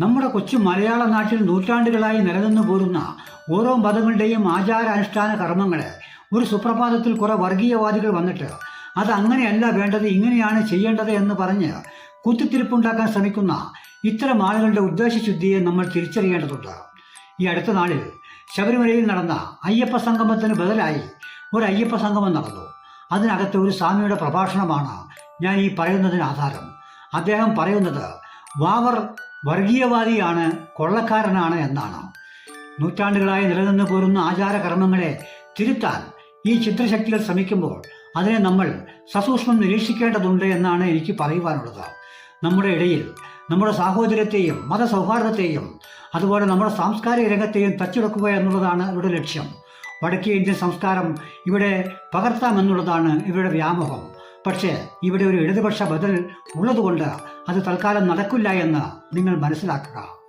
നമ്മുടെ കൊച്ചു മലയാള നാട്ടിൽ നൂറ്റാണ്ടുകളായി നിലനിന്നു പോരുന്ന ഓരോ മതങ്ങളുടെയും ആചാരാനുഷ്ഠാന കർമ്മങ്ങളെ ഒരു സുപ്രഭാതത്തിൽ കുറെ വർഗീയവാദികൾ വന്നിട്ട് അത് അങ്ങനെയല്ല വേണ്ടത് ഇങ്ങനെയാണ് ചെയ്യേണ്ടത് എന്ന് പറഞ്ഞ് കുത്തിത്തിരിപ്പുണ്ടാക്കാൻ ശ്രമിക്കുന്ന ഇത്തരം ആളുകളുടെ ഉദ്ദേശശുദ്ധിയെ നമ്മൾ തിരിച്ചറിയേണ്ടതുണ്ട്. ഈ അടുത്ത നാളിൽ ശബരിമലയിൽ നടന്ന അയ്യപ്പ സംഗമത്തിന് ബദലായി ഒരു അയ്യപ്പ സംഗമം നടന്നു. അതിനകത്ത് ഒരു സ്വാമിയുടെ പ്രഭാഷണമാണ് ഞാൻ ഈ പറയുന്നതിന് ആധാരം. അദ്ദേഹം പറയുന്നത് വാവർ വർഗീയവാദിയാണ് കൊള്ളക്കാരനാണ് എന്നാണ്. നൂറ്റാണ്ടുകളായി നിലനിന്ന് പോരുന്ന ആചാരകർമ്മങ്ങളെ തിരുത്താൻ ഈ ചിത്രശക്തികൾ ശ്രമിക്കുമ്പോൾ അതിനെ നമ്മൾ സസൂക്ഷ്മം നിരീക്ഷിക്കേണ്ടതുണ്ട് എന്നാണ് എനിക്ക് പറയുവാനുള്ളത്. നമ്മുടെ ഇടയിൽ നമ്മുടെ സാഹോദര്യത്തെയും മതസൗഹാർദ്ദത്തെയും അതുപോലെ നമ്മുടെ സാംസ്കാരിക രംഗത്തെയും തച്ചുടക്കുക എന്നുള്ളതാണ് ഇവരുടെ ലക്ഷ്യം. വടക്കേ ഇന്ത്യൻ സംസ്കാരം ഇവിടെ പകർത്താമെന്നുള്ളതാണ് ഇവരുടെ വ്യാമോഹം. പക്ഷേ ഇവിടെ ഒരു ഇടതുപക്ഷ ബദൽ ഉള്ളതുകൊണ്ട് അത് തൽക്കാലം നടക്കില്ല എന്ന് നിങ്ങൾ മനസ്സിലാക്കുക.